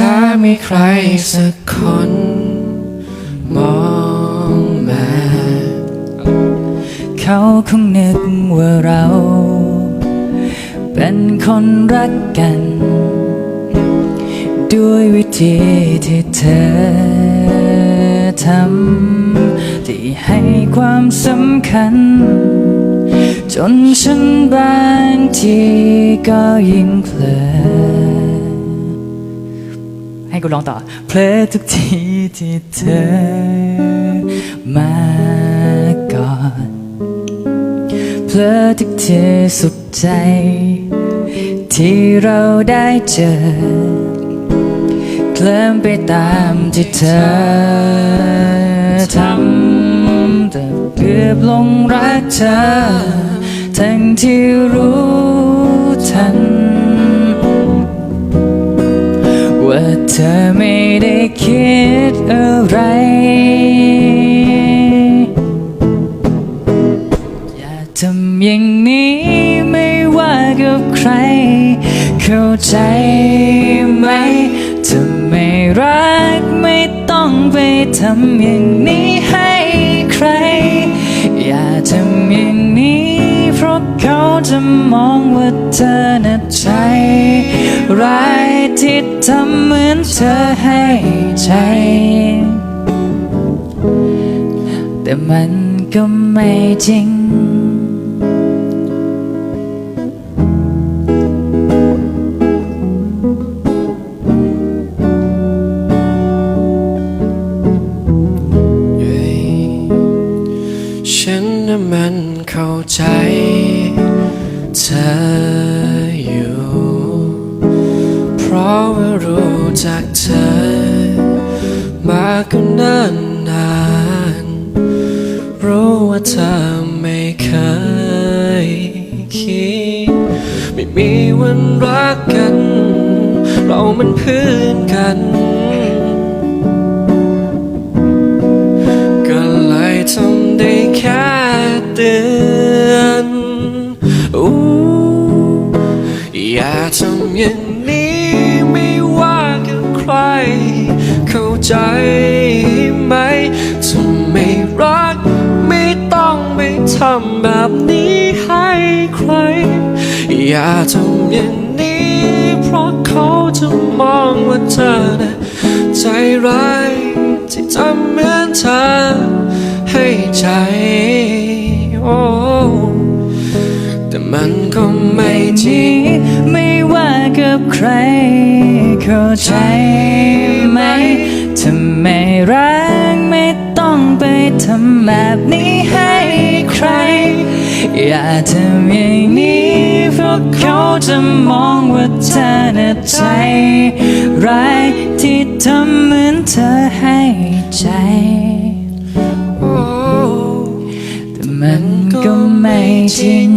ถ้ามีใครสักคน มองมา เขาคงนึกว่าเรา เป็นคนรักกัน ด้วยวิธีที่เธอทำที่ให้ความสำคัญ จนฉันบางทีก็ยิ่งเพลอ ให้กูลองต่อ เพลอทุกทีที่เธอมาก่อนเพลอทุกทีสุขใจ ที่เราได้เจอ เคลิ้มไปตามที่เธอทำแต่เกือบลงรักเธอ ทั้งที่รู้ทัน ธอไม่ได้คิดอะไร อย่าทำอย่างนี้ไม่ว่ากับใคร เข้าใจไหมเธอไม่รักไม่ต้องไปทำอย่างนี้ให้ใคร อย่าทำอย่างนี้เพราะเขา จะมองว่าเธอน่ะใจร้ายที่ทำเหมือนเธอให้ใจ แต่มันก็ไม่จริงฉันน่ะมันเข้าใจ เธออยู่ เพราะว่ารู้จักเธอ มาก็นานนานรู้ว่าเธอไม่เคยคิด ไม่มีวันรักกัน เรามันเพื่อนกัน อย่าทำอย่างนี้ไม่ว่ากับใคร เข้าใจไหมถ้าไม่รักไม่ต้องไปทำแบบนี้ให้ใคร อย่าทำอย่างนี้ เพราะเขาจะมองว่าเธอน่ะใจร้ายที่ทำเหมือนเธอให้ใจ มันก็ไม่จริงไม่ว่ากับใคร เข้าใจไหมถ้าไม่รักไม่ต้องไปทำแบบนี้ให้ใคร อย่าทำอย่างนี้เพราะเขาจะมองว่าเธอน่ะใจร้ายที่ทำเหมือนเธอให้ใจโอ้แต่มันก็ไม่จริง